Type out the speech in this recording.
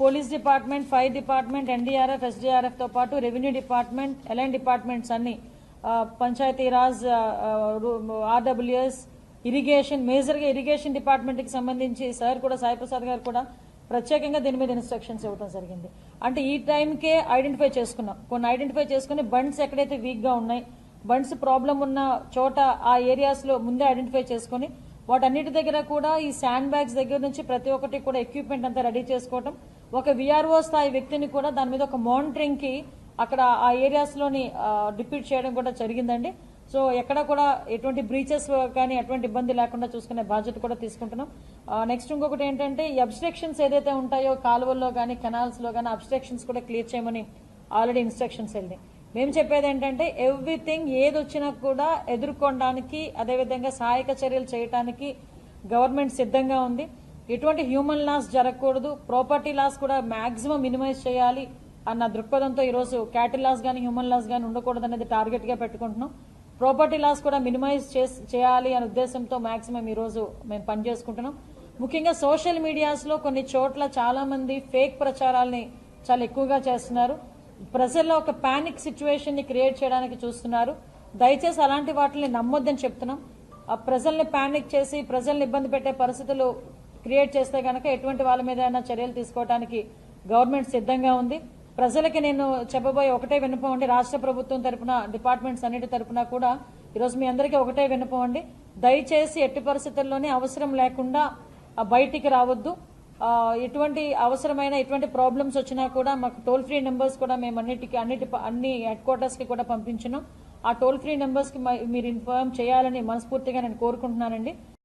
Police department fire department NDRF ఎస్డీఆర్ఎఫ్తో పాటు revenue department LN departments అన్ని Panchayati Raj RWS irrigation మేజర్గా irrigation డిపార్ట్మెంట్కి సంబంధించి సార్ కూడా సాయిప్రసాద్ గారు కూడా ప్రత్యేకంగా దీని మీద ఇన్స్ట్రక్షన్స్ ఇవ్వడం జరిగింది. అంటే ఈ టైంకే ఐడెంటిఫై చేసుకున్నాం. కొన్ని ఐడెంటిఫై చేసుకుని బండ్స్ ఎక్కడైతే వీక్గా ఉన్నాయి బండ్స్ ప్రాబ్లం ఉన్న చోట ఆ ఏరియాస్లో ముందే ఐడెంటిఫై చేసుకుని వాటన్నిటి దగ్గర కూడా ఈ శాండ్ బ్యాగ్స్ దగ్గర నుంచి ప్రతి ఒక్కటి కూడా ఎక్విప్మెంట్ అంతా రెడీ చేసుకోవటం. ఒక విఆర్ఓ స్థాయి వ్యక్తిని కూడా దాని మీద ఒక మానిటరింగ్కి అక్కడ ఆ ఏరియాస్లోని డిప్యూట్ చేయడం కూడా జరిగిందండి. సో ఎక్కడ కూడా ఎటువంటి బ్రీచెస్ కానీ ఎటువంటి ఇబ్బంది లేకుండా చూసుకునే బాధ్యత కూడా తీసుకుంటున్నాం. నెక్స్ట్ ఇంకొకటి ఏంటంటే ఈ అబ్స్ట్రక్షన్స్ ఏదైతే ఉంటాయో కాలువల్లో కానీ కెనాల్స్లో కానీ అబ్స్ట్రక్షన్స్ కూడా క్లియర్ చేయమని ఆల్రెడీ ఇన్స్ట్రక్షన్స్ వెళ్ళినాయి. మేము చెప్పేది ఏంటంటే ఎవ్రీథింగ్ ఏది వచ్చినా కూడా ఎదుర్కొనడానికి అదేవిధంగా సహాయక చర్యలు చేయడానికి గవర్నమెంట్ సిద్ధంగా ఉంది. ఎటువంటి హ్యూమన్ లాస్ జరగకూడదు. ప్రాపర్టీ లాస్ కూడా మాక్సిమం మినిమైజ్ చేయాలి అన్న దృక్పథంతో ఈరోజు క్యాటిల్ లాస్ కానీ హ్యూమన్ లాస్ కానీ ఉండకూడదు అనేది టార్గెట్గా పెట్టుకుంటున్నాం. ప్రాపర్టీ లాస్ కూడా మినిమైజ్ చేయాలి అనే ఉద్దేశంతో మాక్సిమం ఈరోజు మేము పనిచేసుకుంటున్నాం. ముఖ్యంగా సోషల్ మీడియాస్లో కొన్ని చోట్ల చాలామంది ఫేక్ ప్రచారాల్ని చాలా ఎక్కువగా చేస్తున్నారు. ప్రజల్లో ఒక పానిక్ సిచ్యువేషన్ని క్రియేట్ చేయడానికి చూస్తున్నారు. దయచేసి అలాంటి వాటిని నమ్మొద్దని చెప్తున్నాం. ఆ ప్రజల్ని పానిక్ చేసి ప్రజల్ని ఇబ్బంది పెట్టే పరిస్థితులు క్రియేట్ చేస్తే కనుక ఎటువంటి వాళ్ళ మీద అయినా చర్యలు తీసుకోవడానికి గవర్నమెంట్ సిద్ధంగా ఉంది. ప్రజలకి నేను చెప్పబోయే ఒకటే విన్నపం అండి. రాష్ట్ర ప్రభుత్వం తరపున డిపార్ట్మెంట్స్ అన్నిటి తరపున కూడా ఈరోజు మీ అందరికీ ఒకటే వినపండి అండి. దయచేసి ఎట్టి పరిస్థితుల్లోనే అవసరం లేకుండా బయటికి రావద్దు. ఎటువంటి అవసరమైన ఎటువంటి ప్రాబ్లమ్స్ వచ్చినా కూడా మాకు టోల్ ఫ్రీ నెంబర్స్ కూడా మేము అన్నిటికి అన్నిటి అన్ని హెడ్ క్వార్టర్స్కి కూడా పంపించినాం. ఆ టోల్ ఫ్రీ నెంబర్స్కి మీరు ఇన్ఫార్మ్ చేయాలని మనస్ఫూర్తిగా నేను కోరుకుంటున్నానండి.